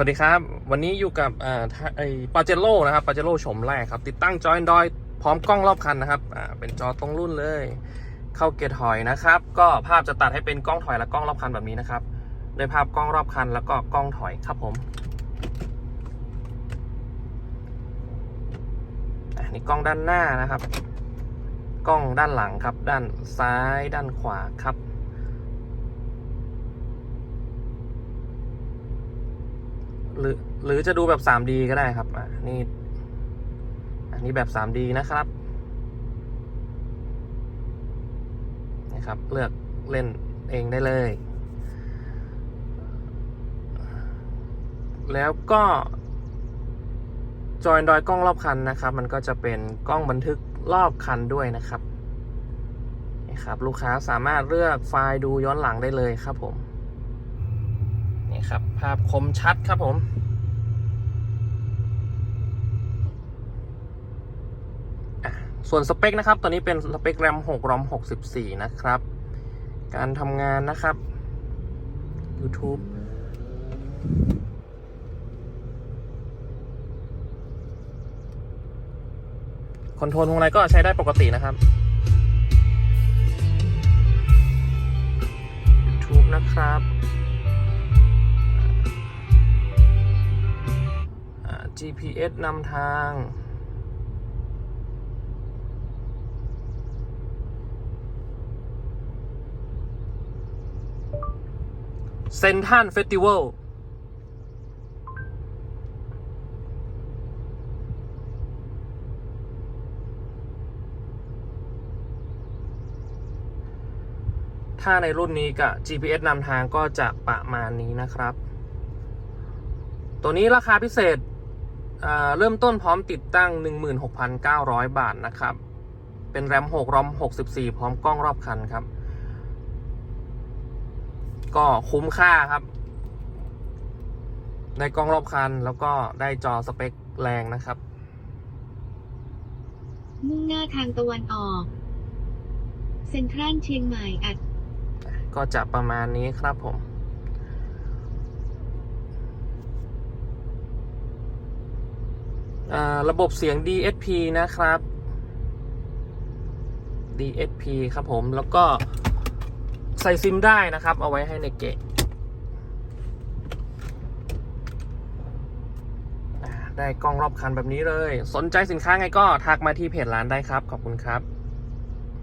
สวัสดีครับ วันนี้อยู่กับไอปาเจโร่นะครับปาเจโร่ชมแรกครับ ติดตั้งจอยดอยพร้อมกล้องรอบคันนะครับเป็นจอตรงรุ่นเลย เข้าเกียร์ถอยนะครับ ก็ภาพจะตัดให้เป็นกล้องถอยและกล้องรอบคันแบบนี้นะครับโดยภาพกล้องรอบคันแล้วก็กล้องถอยครับผมอะนี่กล้องด้านหน้านะครับ กล้องด้านหลังครับ ด้านซ้ายด้านขวาครับ หรือหรือจะดูแบบ 3D ก็ได้ครับอะนี่อันนี้แบบ 3D นะครับนี่ครับ เลือกเล่นเองได้เลย แล้วก็จอยดอยกล้องรอบคันนะครับ มันก็จะเป็นกล้องบันทึกรอบคันด้วยนะครับนี่ครับ ลูกค้าสามารถเลือกไฟล์ดูย้อนหลังได้เลยครับผม นี่ครับ ภาพคมชัดครับผมส่วนสเปคนะครับ ตัวนี้เป็นสเปคแรม6 ROM 64 นะครับ การทำงานนะครับ YouTube คอนโทรลพวงอะไรก็ใช้ได้ปกตินะครับ YouTube นะครับ GPS นำทางเซนทันเฟสติวัลถ้าในรุ่นนี้กับ GPS นำทางก็จะประมาณนี้นะครับ ตัวนี้ราคาพิเศษ เริ่มต้นพร้อมติดตั้ง 16,900 บาทนะครับ เป็นแรม6รอม 64 พร้อมกล้องรอบคันครับ ก็คุ้มค่าครับได้กล้องรอบคันแล้วก็ได้จอสเปคแรงนะครับ มุ่งหน้าทางตะวันออก เซ็นทรัลเชียงใหม่อัด ก็จะประมาณนี้ครับผม อ่า ระบบเสียง DSP นะครับ DSP ครับผมแล้วก็ใส่ซิมได้นะครับ เอาไว้ให้ในเกะได้กล้องรอบคันแบบนี้เลย สนใจสินค้าไงก็ทักมาที่เพจร้านได้ครับ ขอบคุณครับ